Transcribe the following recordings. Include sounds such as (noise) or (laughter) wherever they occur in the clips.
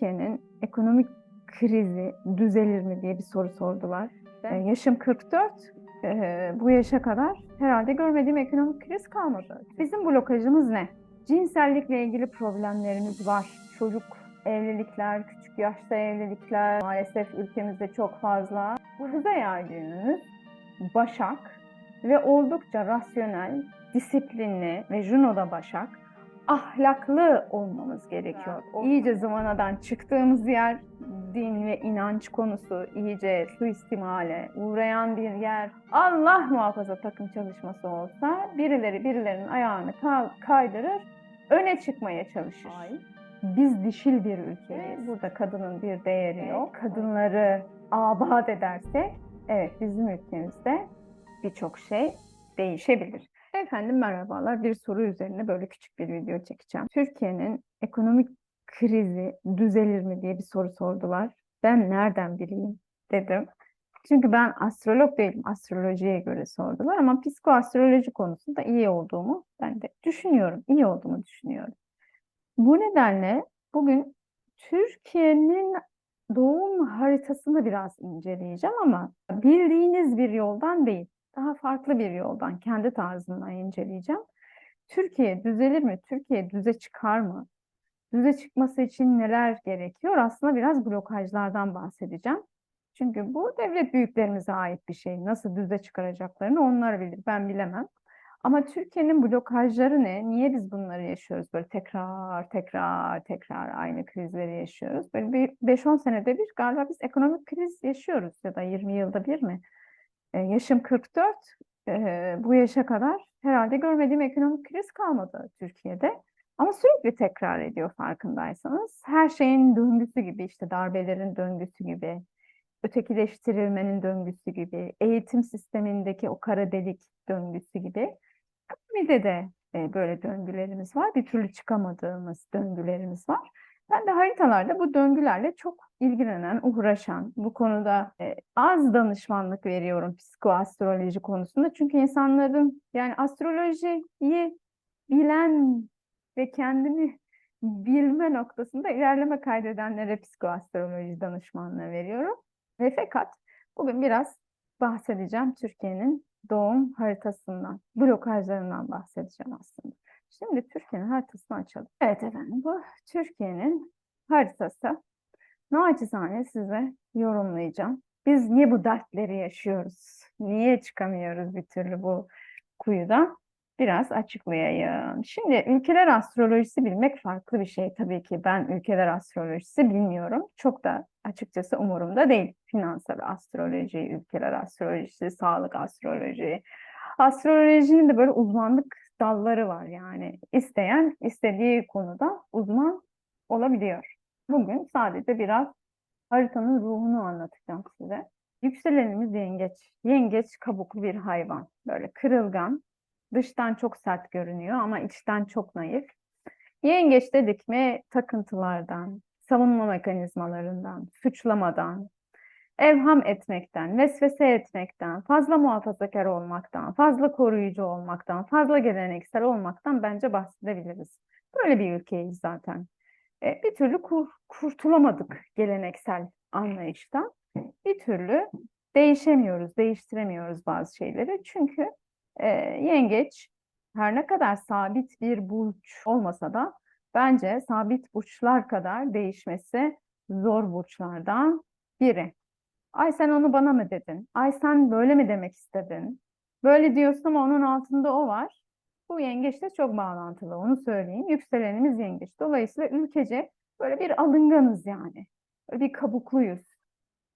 Türkiye'nin ekonomik krizi düzelir mi diye bir soru sordular. Ee, yaşım 44. Ee, bu yaşa kadar herhalde görmediğim ekonomik kriz kalmadı. Bizim blokajımız ne? Cinsellikle ilgili problemlerimiz var. Çocuk evlilikler, küçük yaşta evlilikler maalesef ülkemizde çok fazla. Bu ay düğünümüz Başak ve oldukça rasyonel, disiplinli ve Juno'da Başak ahlaklı olmamız gerekiyor. İyice zıvanadan çıktığımız yer din ve inanç konusu iyice suistimale uğrayan bir yer. Allah muhafaza takım çalışması olsa birileri birilerinin ayağını ka- kaydırır, öne çıkmaya çalışır. Biz dişil bir ülkeyiz. Burada kadının bir değeri yok. Kadınları abat edersek, evet bizim ülkemizde birçok şey değişebilir. Efendim merhabalar. Bir soru üzerine böyle küçük bir video çekeceğim. Türkiye'nin ekonomik krizi düzelir mi diye bir soru sordular. Ben nereden bileyim dedim. Çünkü ben astrolog değilim. Astrolojiye göre sordular ama psikoastroloji konusunda iyi olduğumu ben de düşünüyorum. İyi olduğumu düşünüyorum. Bu nedenle bugün Türkiye'nin doğum haritasını biraz inceleyeceğim ama bildiğiniz bir yoldan değil daha farklı bir yoldan, kendi tarzımdan inceleyeceğim. Türkiye düzelir mi? Türkiye düze çıkar mı? Düze çıkması için neler gerekiyor? Aslında biraz blokajlardan bahsedeceğim. Çünkü bu devlet büyüklerimize ait bir şey. Nasıl düze çıkaracaklarını onlar bilir, ben bilemem. Ama Türkiye'nin blokajları ne? Niye biz bunları yaşıyoruz? Böyle tekrar, tekrar, tekrar aynı krizleri yaşıyoruz. Böyle bir 5-10 senede bir galiba biz ekonomik kriz yaşıyoruz ya da 20 yılda bir mi? E, yaşım 44. E, bu yaşa kadar herhalde görmediğim ekonomik kriz kalmadı Türkiye'de. Ama sürekli tekrar ediyor farkındaysanız. Her şeyin döngüsü gibi işte darbelerin döngüsü gibi, ötekileştirilmenin döngüsü gibi, eğitim sistemindeki o kara delik döngüsü gibi. Ekonomide de e, böyle döngülerimiz var. Bir türlü çıkamadığımız döngülerimiz var. Ben de haritalarda bu döngülerle çok ilgilenen, uğraşan, bu konuda e, az danışmanlık veriyorum psikoastroloji konusunda. Çünkü insanların yani astrolojiyi bilen ve kendini bilme noktasında ilerleme kaydedenlere psikoastroloji danışmanlığı veriyorum. Ve fakat bugün biraz bahsedeceğim Türkiye'nin doğum haritasından, blokajlarından bahsedeceğim aslında. Şimdi Türkiye'nin haritasını açalım. Evet efendim bu Türkiye'nin haritası. Naçizane size yorumlayacağım. Biz niye bu dertleri yaşıyoruz? Niye çıkamıyoruz bir türlü bu kuyuda? Biraz açıklayayım. Şimdi ülkeler astrolojisi bilmek farklı bir şey tabii ki. Ben ülkeler astrolojisi bilmiyorum. Çok da açıkçası umurumda değil. Finansal astroloji, ülkeler astrolojisi, sağlık astroloji. Astrolojinin de böyle uzmanlık dalları var yani. İsteyen istediği konuda uzman olabiliyor. Bugün sadece biraz haritanın ruhunu anlatacağım size. Yükselenimiz yengeç. Yengeç kabuklu bir hayvan. Böyle kırılgan. Dıştan çok sert görünüyor ama içten çok naif. Yengeç dedik mi takıntılardan, savunma mekanizmalarından, suçlamadan, evham etmekten, vesvese etmekten, fazla muhafazakar olmaktan, fazla koruyucu olmaktan, fazla geleneksel olmaktan bence bahsedebiliriz. Böyle bir ülkeyiz zaten. E, bir türlü kur, kurtulamadık geleneksel anlayıştan. Bir türlü değişemiyoruz, değiştiremiyoruz bazı şeyleri. Çünkü e, yengeç her ne kadar sabit bir burç olmasa da bence sabit burçlar kadar değişmesi zor burçlardan biri. Ay sen onu bana mı dedin? Ay sen böyle mi demek istedin? Böyle diyorsun ama onun altında o var. Bu yengeçle çok bağlantılı onu söyleyeyim. Yükselenimiz yengeç. Dolayısıyla ülkece böyle bir alınganız yani. Böyle bir kabukluyuz.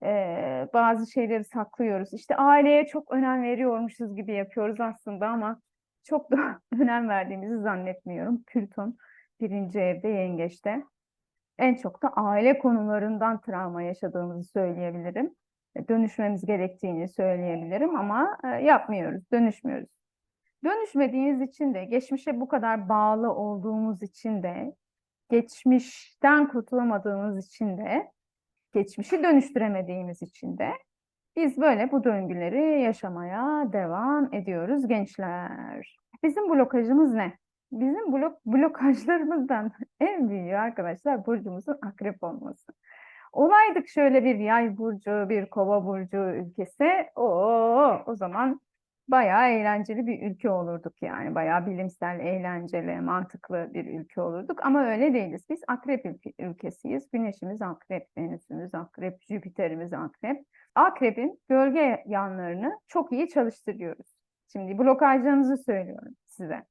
Ee, bazı şeyleri saklıyoruz. İşte aileye çok önem veriyormuşuz gibi yapıyoruz aslında ama çok da (laughs) önem verdiğimizi zannetmiyorum. Plüton birinci evde yengeçte. En çok da aile konularından travma yaşadığımızı söyleyebilirim. Dönüşmemiz gerektiğini söyleyebilirim ama e, yapmıyoruz, dönüşmüyoruz. Dönüşmediğimiz için de, geçmişe bu kadar bağlı olduğumuz için de, geçmişten kurtulamadığımız için de, geçmişi dönüştüremediğimiz için de biz böyle bu döngüleri yaşamaya devam ediyoruz gençler. Bizim blokajımız ne? Bizim blok blokajlarımızdan (laughs) en büyüğü arkadaşlar burcumuzun akrep olması. Olaydık şöyle bir yay burcu, bir kova burcu ülkesi. O o zaman bayağı eğlenceli bir ülke olurduk yani. Bayağı bilimsel, eğlenceli, mantıklı bir ülke olurduk. Ama öyle değiliz. Biz akrep ülke- ülkesiyiz. Güneşimiz akrep, Venüsümüz akrep, Jüpiter'imiz akrep. Akrebin gölge yanlarını çok iyi çalıştırıyoruz. Şimdi blokajlarımızı söylüyorum size.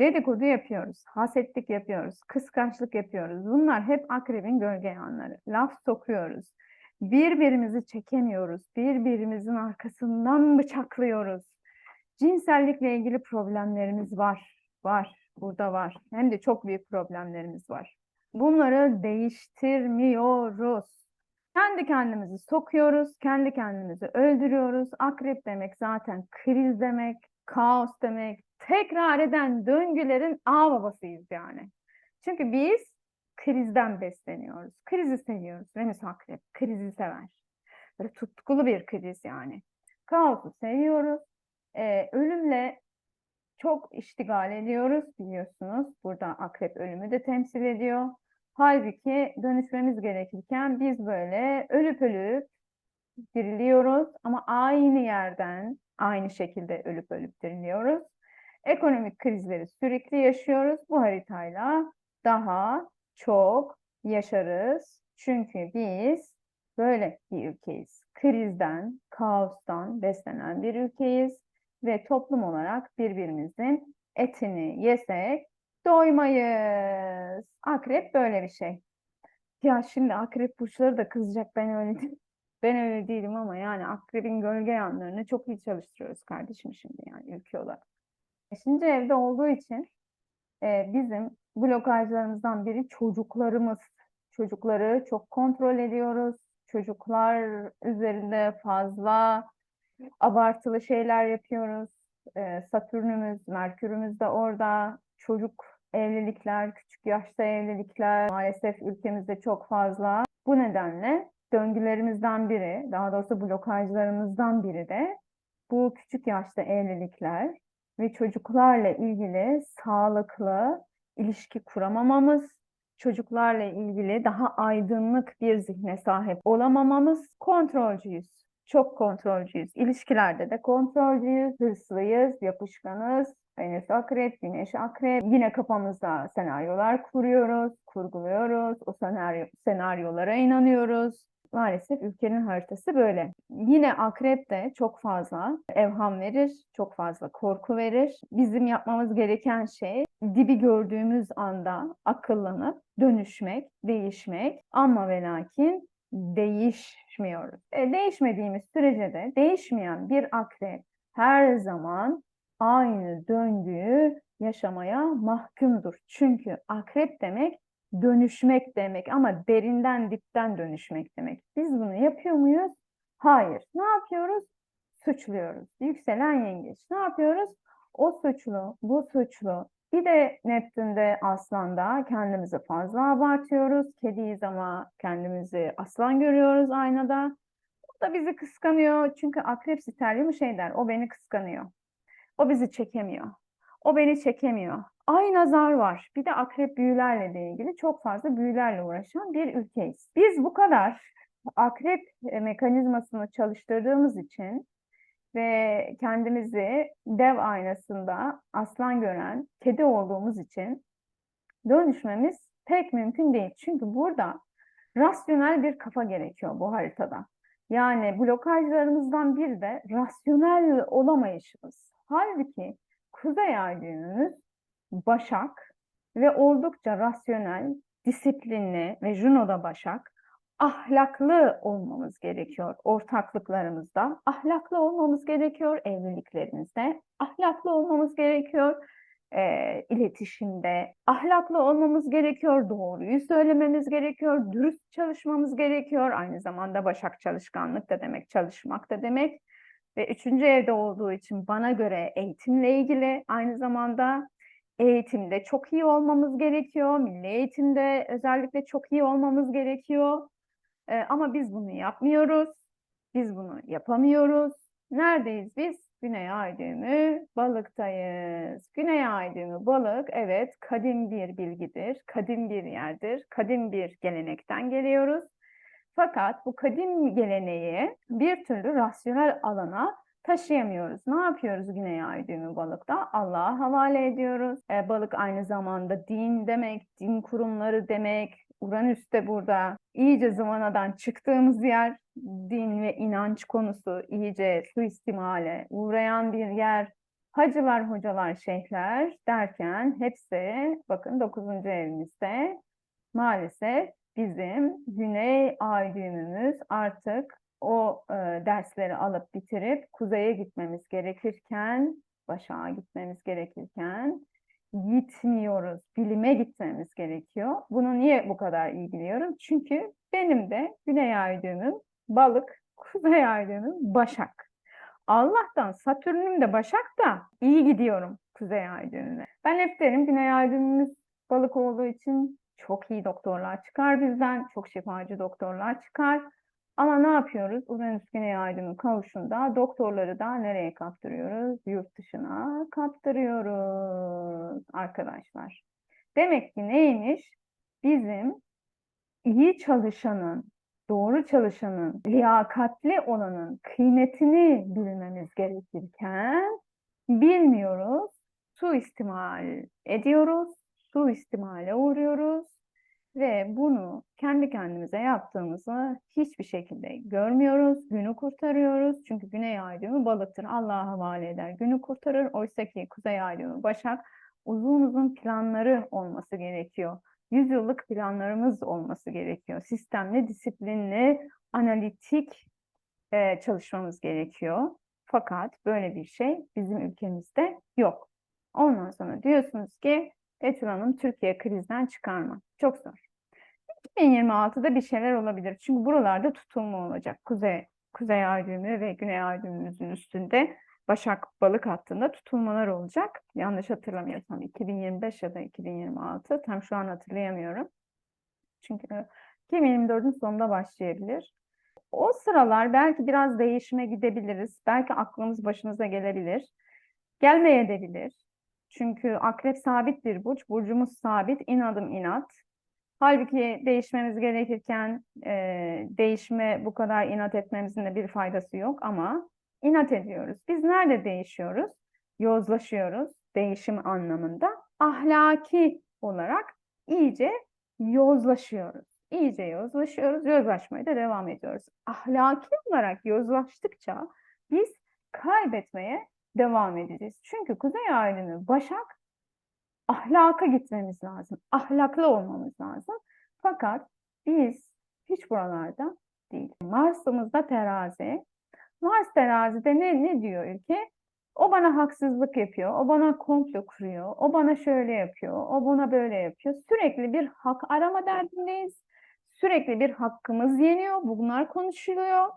Dedikodu yapıyoruz, hasetlik yapıyoruz, kıskançlık yapıyoruz. Bunlar hep akrebin gölge yanları. Laf sokuyoruz. Birbirimizi çekemiyoruz. Birbirimizin arkasından bıçaklıyoruz. Cinsellikle ilgili problemlerimiz var. Var. Burada var. Hem de çok büyük problemlerimiz var. Bunları değiştirmiyoruz. Kendi kendimizi sokuyoruz, kendi kendimizi öldürüyoruz. Akrep demek zaten kriz demek, kaos demek, tekrar eden döngülerin ağ babasıyız yani. Çünkü biz krizden besleniyoruz. Krizi seviyoruz. Venüs akrep krizi sever. Böyle tutkulu bir kriz yani. Kaosu seviyoruz. Ee, ölümle çok iştigal ediyoruz biliyorsunuz. Burada akrep ölümü de temsil ediyor. Halbuki dönüşmemiz gerekirken biz böyle ölüp ölüp diriliyoruz ama aynı yerden aynı şekilde ölüp ölüp diriliyoruz. Ekonomik krizleri sürekli yaşıyoruz. Bu haritayla daha çok yaşarız. Çünkü biz böyle bir ülkeyiz. Krizden, kaostan beslenen bir ülkeyiz ve toplum olarak birbirimizin etini yesek doymayız. Akrep böyle bir şey. Ya şimdi akrep burçları da kızacak ben öyle. (laughs) Ben öyle değilim ama yani akrebin gölge yanlarını çok iyi çalıştırıyoruz kardeşim şimdi yani ülke olarak. Beşinci evde olduğu için e, bizim blokajlarımızdan biri çocuklarımız. Çocukları çok kontrol ediyoruz. Çocuklar üzerinde fazla abartılı şeyler yapıyoruz. E, Satürnümüz, Merkürümüz de orada. Çocuk evlilikler, küçük yaşta evlilikler maalesef ülkemizde çok fazla. Bu nedenle döngülerimizden biri, daha doğrusu blokajlarımızdan biri de bu küçük yaşta evlilikler ve çocuklarla ilgili sağlıklı ilişki kuramamamız, çocuklarla ilgili daha aydınlık bir zihne sahip olamamamız, kontrolcüyüz. Çok kontrolcüyüz. İlişkilerde de kontrolcüyüz, hırslıyız, yapışkanız. Venüs akrep, güneş akrep. Yine kafamızda senaryolar kuruyoruz, kurguluyoruz. O senaryo, senaryolara inanıyoruz. Maalesef ülkenin haritası böyle. Yine akrep de çok fazla evham verir, çok fazla korku verir. Bizim yapmamız gereken şey dibi gördüğümüz anda akıllanıp dönüşmek, değişmek ama ve lakin değişmiyoruz. E, değişmediğimiz sürece de değişmeyen bir akrep her zaman aynı döngüyü yaşamaya mahkumdur. Çünkü akrep demek dönüşmek demek ama derinden dipten dönüşmek demek. Biz bunu yapıyor muyuz? Hayır. Ne yapıyoruz? Suçluyoruz. Yükselen yengeç. Ne yapıyoruz? O suçlu, bu suçlu. Bir de Neptün'de Aslan'da kendimizi fazla abartıyoruz. Kediyiz ama kendimizi aslan görüyoruz aynada. O da bizi kıskanıyor. Çünkü akrep sterlium şey der, o beni kıskanıyor. O bizi çekemiyor. O beni çekemiyor. Ay nazar var. Bir de akrep büyülerle de ilgili çok fazla büyülerle uğraşan bir ülkeyiz. Biz bu kadar akrep mekanizmasını çalıştırdığımız için ve kendimizi dev aynasında aslan gören kedi olduğumuz için dönüşmemiz pek mümkün değil. Çünkü burada rasyonel bir kafa gerekiyor bu haritada. Yani blokajlarımızdan biri de rasyonel olamayışımız. Halbuki Kuzey Ay düğümümüz Başak ve oldukça rasyonel, disiplinli ve Juno'da Başak ahlaklı olmamız gerekiyor ortaklıklarımızda. Ahlaklı olmamız gerekiyor evliliklerimizde. Ahlaklı olmamız gerekiyor e, iletişimde. Ahlaklı olmamız gerekiyor, doğruyu söylememiz gerekiyor, dürüst çalışmamız gerekiyor. Aynı zamanda Başak çalışkanlık da demek, çalışmak da demek. Ve üçüncü evde olduğu için bana göre eğitimle ilgili aynı zamanda eğitimde çok iyi olmamız gerekiyor. Milli eğitimde özellikle çok iyi olmamız gerekiyor. Ee, ama biz bunu yapmıyoruz. Biz bunu yapamıyoruz. Neredeyiz biz? Güney ay düğümü balıktayız. Güney ay düğümü balık evet kadim bir bilgidir, kadim bir yerdir, kadim bir gelenekten geliyoruz. Fakat bu kadim geleneği bir türlü rasyonel alana taşıyamıyoruz. Ne yapıyoruz Güney Ay düğümü balıkta? Allah'a havale ediyoruz. E, balık aynı zamanda din demek, din kurumları demek. Uranüs de burada. İyice zıvanadan çıktığımız yer din ve inanç konusu iyice suistimale uğrayan bir yer. Hacılar, hocalar, şeyhler derken hepsi bakın 9. evimizde maalesef bizim Güney Ay düğümümüz artık o e, dersleri alıp bitirip kuzeye gitmemiz gerekirken, Başak'a gitmemiz gerekirken gitmiyoruz. Bilime gitmemiz gerekiyor. Bunu niye bu kadar iyi biliyorum? Çünkü benim de Güney Ay düğümüm balık, (laughs) Kuzey Ay düğümüm Başak. Allah'tan Satürn'üm de Başak da iyi gidiyorum Kuzey Ay düğümüne. Ben hep derim Güney Ay düğümümüz balık olduğu için çok iyi doktorlar çıkar bizden, çok şifacı doktorlar çıkar. Ama ne yapıyoruz? Uranüs Güney Aydın'ın kavuşunda doktorları da nereye kaptırıyoruz? Yurt dışına kaptırıyoruz arkadaşlar. Demek ki neymiş? Bizim iyi çalışanın, doğru çalışanın, liyakatli olanın kıymetini bilmemiz gerekirken bilmiyoruz, suistimal ediyoruz, suistimale uğruyoruz ve bunu kendi kendimize yaptığımızı hiçbir şekilde görmüyoruz. Günü kurtarıyoruz. Çünkü güney ay düğümü balıktır. Allah'a havale eder. Günü kurtarır. Oysa ki kuzey ay düğümü başak uzun uzun planları olması gerekiyor. Yüzyıllık planlarımız olması gerekiyor. Sistemli, disiplinli, analitik e, çalışmamız gerekiyor. Fakat böyle bir şey bizim ülkemizde yok. Ondan sonra diyorsunuz ki Betül Hanım Türkiye krizden çıkarma. Çok zor. 2026'da bir şeyler olabilir. Çünkü buralarda tutulma olacak. Kuzey, Kuzey Ay düğümü ve Güney Ay düğümümüzün üstünde Başak Balık hattında tutulmalar olacak. Yanlış hatırlamıyorsam 2025 ya da 2026 tam şu an hatırlayamıyorum. Çünkü 2024'ün sonunda başlayabilir. O sıralar belki biraz değişime gidebiliriz. Belki aklımız başımıza gelebilir. Gelmeye edebilir. Çünkü akrep sabit bir burç. Burcumuz sabit. inadım inat. Halbuki değişmemiz gerekirken e, değişme bu kadar inat etmemizin de bir faydası yok ama inat ediyoruz. Biz nerede değişiyoruz? Yozlaşıyoruz değişim anlamında. Ahlaki olarak iyice yozlaşıyoruz. İyice yozlaşıyoruz. Yozlaşmaya da devam ediyoruz. Ahlaki olarak yozlaştıkça biz kaybetmeye devam edeceğiz. Çünkü Kuzey Aydın'ı Başak ahlaka gitmemiz lazım. Ahlaklı olmamız lazım. Fakat biz hiç buralarda değil. Mars'ımızda terazi. Mars terazide ne, ne diyor ülke? O bana haksızlık yapıyor, o bana komplo kuruyor, o bana şöyle yapıyor, o buna böyle yapıyor. Sürekli bir hak arama derdindeyiz. Sürekli bir hakkımız yeniyor, bunlar konuşuluyor.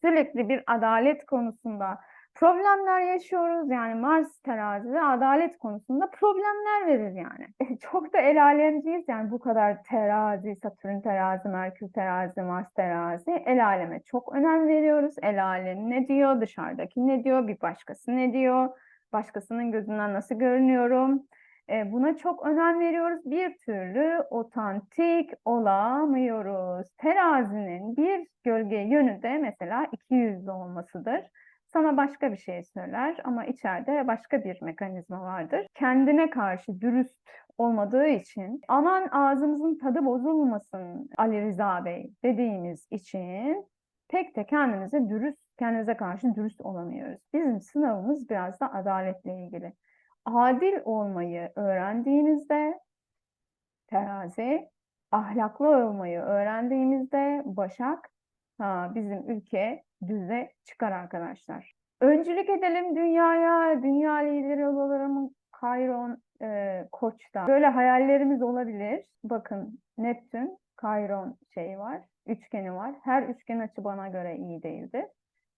Sürekli bir adalet konusunda problemler yaşıyoruz. Yani Mars terazide adalet konusunda problemler verir yani. (laughs) Çok da el alemciyiz yani bu kadar terazi, Satürn terazi, Merkür terazi, Mars terazi. El aleme çok önem veriyoruz. El alem ne diyor, dışarıdaki ne diyor, bir başkası ne diyor, başkasının gözünden nasıl görünüyorum. E, buna çok önem veriyoruz. Bir türlü otantik olamıyoruz. Terazinin bir gölge yönü de mesela iki yüzlü olmasıdır sana başka bir şey söyler ama içeride başka bir mekanizma vardır. Kendine karşı dürüst olmadığı için aman ağzımızın tadı bozulmasın Ali Rıza Bey dediğimiz için pek de kendimize dürüst, kendimize karşı dürüst olamıyoruz. Bizim sınavımız biraz da adaletle ilgili. Adil olmayı öğrendiğimizde terazi, ahlaklı olmayı öğrendiğimizde başak, ha, bizim ülke düze çıkar arkadaşlar. Öncülük edelim dünyaya, dünya lideri olalım, Kayron, e, Koç'ta. Böyle hayallerimiz olabilir. Bakın Neptün, Kayron şeyi var, üçgeni var. Her üçgen açı bana göre iyi değildir.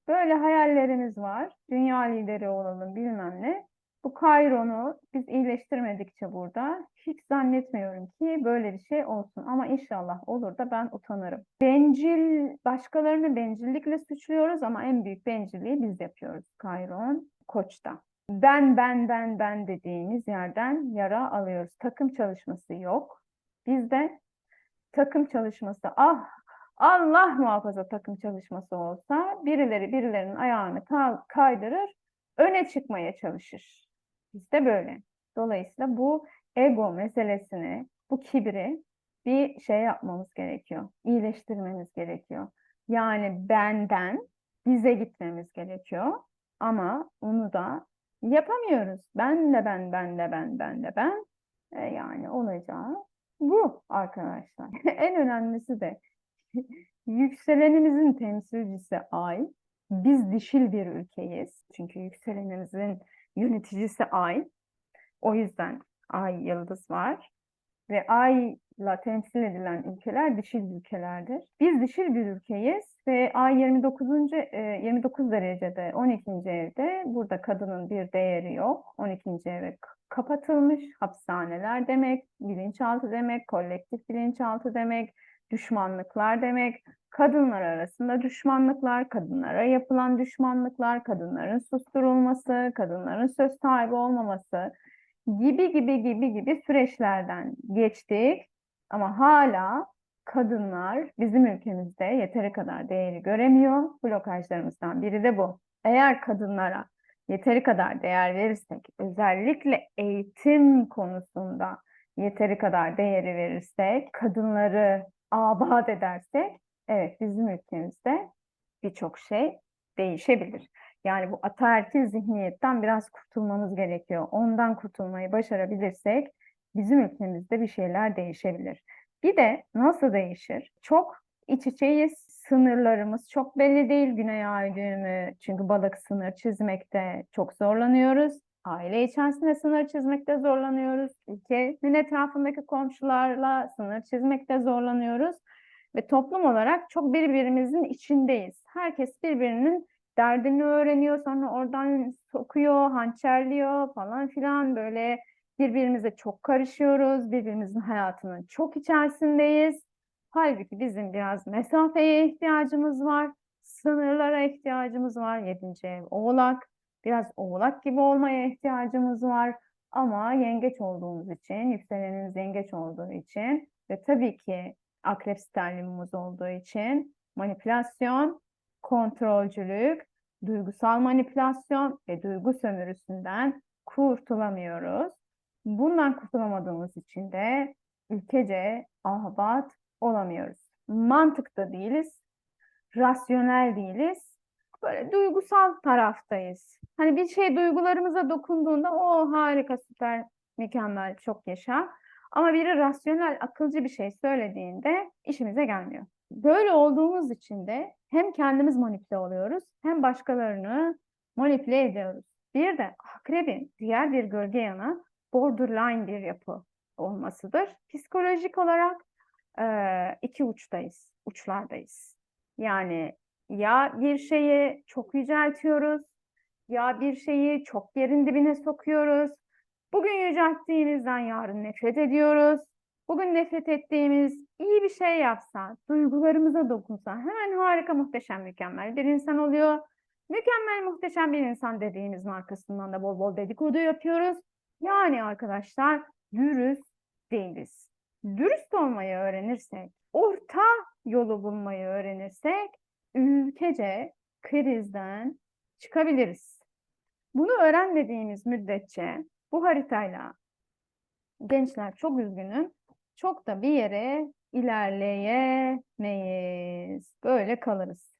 Böyle hayallerimiz var. Dünya lideri olalım bilmem ne. Bu Kairon'u biz iyileştirmedikçe burada hiç zannetmiyorum ki böyle bir şey olsun. Ama inşallah olur da ben utanırım. Bencil, başkalarını bencillikle suçluyoruz ama en büyük bencilliği biz yapıyoruz Kairon Koç'ta. Ben, ben, ben, ben dediğimiz yerden yara alıyoruz. Takım çalışması yok. Bizde takım çalışması, ah Allah muhafaza takım çalışması olsa birileri birilerinin ayağını ka- kaydırır, öne çıkmaya çalışır. Bizde böyle. Dolayısıyla bu ego meselesini, bu kibri bir şey yapmamız gerekiyor. İyileştirmemiz gerekiyor. Yani benden bize gitmemiz gerekiyor. Ama onu da yapamıyoruz. Ben de ben, ben de ben, ben de ben. E, yani olacağı bu arkadaşlar. (laughs) En önemlisi de (laughs) yükselenimizin temsilcisi Ay. Biz dişil bir ülkeyiz. Çünkü yükselenimizin yöneticisi Ay. O yüzden Ay yıldız var. Ve Ay'la temsil edilen ülkeler dişil ülkelerdir. Biz dişil bir ülkeyiz ve Ay 29. e, 29 derecede 12. evde burada kadının bir değeri yok. 12. eve kapatılmış hapishaneler demek, bilinçaltı demek, kolektif bilinçaltı demek, düşmanlıklar demek, kadınlar arasında düşmanlıklar, kadınlara yapılan düşmanlıklar, kadınların susturulması, kadınların söz sahibi olmaması gibi gibi gibi gibi süreçlerden geçtik. Ama hala kadınlar bizim ülkemizde yeteri kadar değeri göremiyor. Blokajlarımızdan biri de bu. Eğer kadınlara yeteri kadar değer verirsek, özellikle eğitim konusunda yeteri kadar değeri verirsek, kadınları abat edersek, evet bizim ülkemizde birçok şey değişebilir. Yani bu ataerkil zihniyetten biraz kurtulmamız gerekiyor. Ondan kurtulmayı başarabilirsek bizim ülkemizde bir şeyler değişebilir. Bir de nasıl değişir? Çok iç içeyiz. Sınırlarımız çok belli değil. Güney ay düğümü çünkü balık sınır çizmekte çok zorlanıyoruz. Aile içerisinde sınır çizmekte zorlanıyoruz. Ülkenin etrafındaki komşularla sınır çizmekte zorlanıyoruz. Ve toplum olarak çok birbirimizin içindeyiz. Herkes birbirinin derdini öğreniyor, sonra oradan sokuyor, hançerliyor falan filan böyle birbirimize çok karışıyoruz, birbirimizin hayatının çok içerisindeyiz. Halbuki bizim biraz mesafeye ihtiyacımız var, sınırlara ihtiyacımız var. Yedinci ev oğlak, biraz oğlak gibi olmaya ihtiyacımız var. Ama yengeç olduğumuz için, yükselenimiz yengeç olduğu için ve tabii ki akrep sterlimimiz olduğu için manipülasyon, kontrolcülük, duygusal manipülasyon ve duygu sömürüsünden kurtulamıyoruz. Bundan kurtulamadığımız için de ülkece ahbat olamıyoruz. Mantıkta değiliz, rasyonel değiliz. Böyle duygusal taraftayız. Hani bir şey duygularımıza dokunduğunda o harika, süper, mükemmel, çok yaşa. Ama biri rasyonel, akılcı bir şey söylediğinde işimize gelmiyor. Böyle olduğumuz için de hem kendimiz manipüle oluyoruz hem başkalarını manipüle ediyoruz. Bir de akrebin diğer bir gölge yanı borderline bir yapı olmasıdır. Psikolojik olarak iki uçtayız, uçlardayız. Yani ya bir şeyi çok yüceltiyoruz, ya bir şeyi çok yerin dibine sokuyoruz. Bugün yücelttiğimizden yarın nefret ediyoruz. Bugün nefret ettiğimiz iyi bir şey yapsa, duygularımıza dokunsa hemen harika, muhteşem, mükemmel bir insan oluyor. Mükemmel, muhteşem bir insan dediğimizin arkasından da bol bol dedikodu yapıyoruz. Yani arkadaşlar dürüst değiliz. Dürüst olmayı öğrenirsek, orta yolu bulmayı öğrenirsek ülkece krizden çıkabiliriz. Bunu öğrenmediğimiz müddetçe bu haritayla gençler çok üzgünüm. Çok da bir yere ilerleyemeyiz. Böyle kalırız.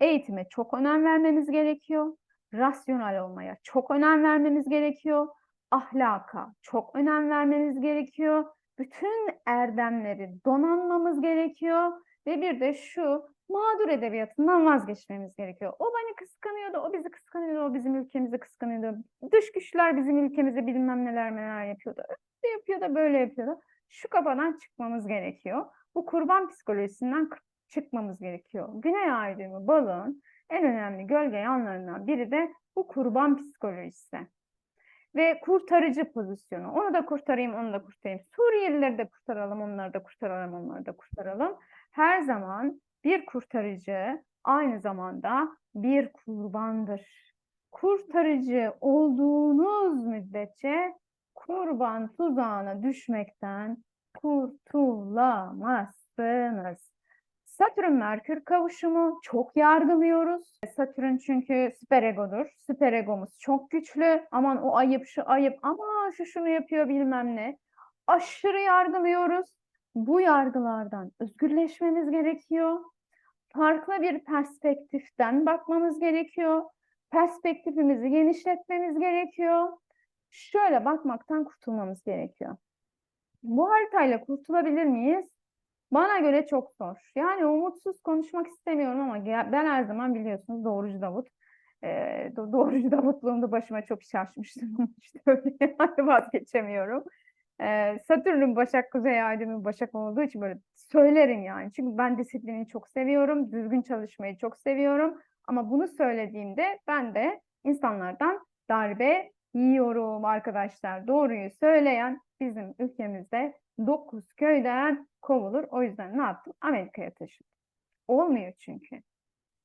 Eğitime çok önem vermemiz gerekiyor. Rasyonel olmaya çok önem vermemiz gerekiyor. Ahlaka çok önem vermemiz gerekiyor. Bütün erdemleri donanmamız gerekiyor. Ve bir de şu mağdur edebiyatından vazgeçmemiz gerekiyor. O beni kıskanıyordu, o bizi kıskanıyordu, o bizim ülkemizi kıskanıyordu. Dış güçler bizim ülkemize bilmem neler neler yapıyordu. Öyle yapıyor da böyle yapıyor da. Şu kafadan çıkmamız gerekiyor. Bu kurban psikolojisinden çıkmamız gerekiyor. Güney ay düğümü balığın en önemli gölge yanlarından biri de bu kurban psikolojisi. ve kurtarıcı pozisyonu. Onu da kurtarayım, onu da kurtarayım. Suriyelileri de kurtaralım, onları da kurtaralım, onları da kurtaralım. Her zaman bir kurtarıcı aynı zamanda bir kurbandır. Kurtarıcı olduğunuz müddetçe kurban tuzağına düşmekten kurtulamazsınız. Satürn Merkür kavuşumu çok yargılıyoruz. Satürn çünkü süperegodur. Süperegomuz çok güçlü. Aman o ayıp şu ayıp ama şu şunu yapıyor bilmem ne. Aşırı yargılıyoruz. Bu yargılardan özgürleşmemiz gerekiyor. Farklı bir perspektiften bakmamız gerekiyor. Perspektifimizi genişletmemiz gerekiyor. Şöyle bakmaktan kurtulmamız gerekiyor. Bu haritayla kurtulabilir miyiz? Bana göre çok zor. Yani umutsuz konuşmak istemiyorum ama ben her zaman biliyorsunuz doğrucu Davut. Ee, do- doğrucu Davutluğumda başıma çok iş açmıştım. (laughs) İşte öyle yani (laughs) vazgeçemiyorum. Ee, Satürn'ün Başak, Kuzey Aydın'ın Başak olduğu için böyle söylerim yani. Çünkü ben disiplini çok seviyorum, düzgün çalışmayı çok seviyorum. Ama bunu söylediğimde ben de insanlardan darbe yiyorum arkadaşlar. Doğruyu söyleyen bizim ülkemizde 9 köyden kovulur. O yüzden ne yaptım? Amerika'ya taşındım. Olmuyor çünkü.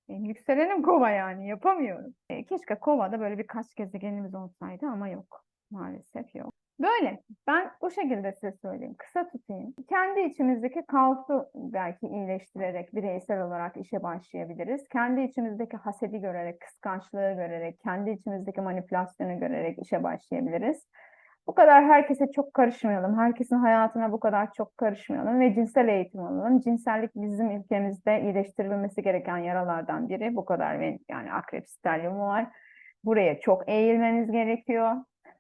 Benim yükselenim kova yani yapamıyorum. E, keşke kovada böyle birkaç gezegenimiz olsaydı ama yok. Maalesef yok. Böyle. Ben o şekilde size söyleyeyim. Kısa tutayım. Kendi içimizdeki kaosu belki iyileştirerek bireysel olarak işe başlayabiliriz. Kendi içimizdeki hasedi görerek, kıskançlığı görerek, kendi içimizdeki manipülasyonu görerek işe başlayabiliriz. Bu kadar herkese çok karışmayalım. Herkesin hayatına bu kadar çok karışmayalım ve cinsel eğitim alalım. Cinsellik bizim ülkemizde iyileştirilmesi gereken yaralardan biri. Bu kadar yani akrep stelyumu var. Buraya çok eğilmeniz gerekiyor.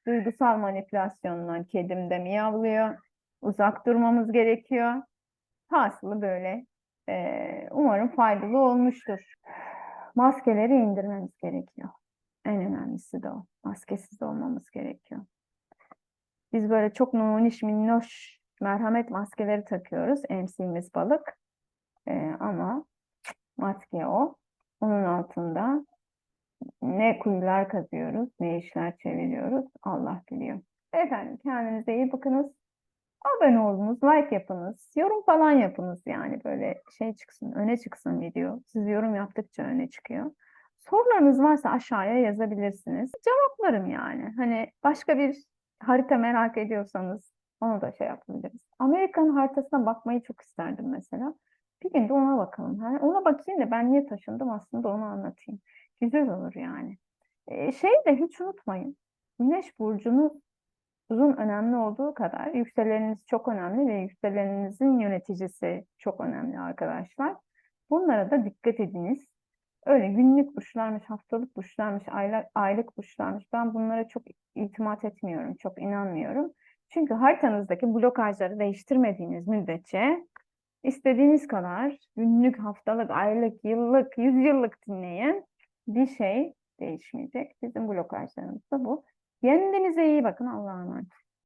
Duygusal manipülasyondan kedim de miyavlıyor. Uzak durmamız gerekiyor. Hasılı böyle. Ee, umarım faydalı olmuştur. Maskeleri indirmemiz gerekiyor. En önemlisi de o. Maskesiz olmamız gerekiyor. Biz böyle çok nuniş minnoş merhamet maskeleri takıyoruz. Emsiğimiz balık. Ee, ama maske o. Onun altında ne kuyular kazıyoruz, ne işler çeviriyoruz Allah biliyor. Efendim kendinize iyi bakınız. Abone olunuz, like yapınız, yorum falan yapınız yani böyle şey çıksın, öne çıksın video. Siz yorum yaptıkça öne çıkıyor. Sorularınız varsa aşağıya yazabilirsiniz. Cevaplarım yani. Hani başka bir harita merak ediyorsanız onu da şey yapabiliriz. Amerikan haritasına bakmayı çok isterdim mesela. Bir gün de ona bakalım. Hani ona bakayım da ben niye taşındım aslında onu anlatayım. Güzel olur yani. Ee, şey de hiç unutmayın. Güneş burcunuz uzun önemli olduğu kadar yükseleniniz çok önemli ve yükseleninizin yöneticisi çok önemli arkadaşlar. Bunlara da dikkat ediniz. Öyle günlük burçlarmış, haftalık burçlarmış, aylık, aylık burçlarmış. Ben bunlara çok itimat etmiyorum, çok inanmıyorum. Çünkü haritanızdaki blokajları değiştirmediğiniz müddetçe istediğiniz kadar günlük, haftalık, aylık, yıllık, yüzyıllık dinleyin. Bir şey değişmeyecek. Bizim blokajlarımız da bu. Kendinize iyi bakın. Allah'a emanet.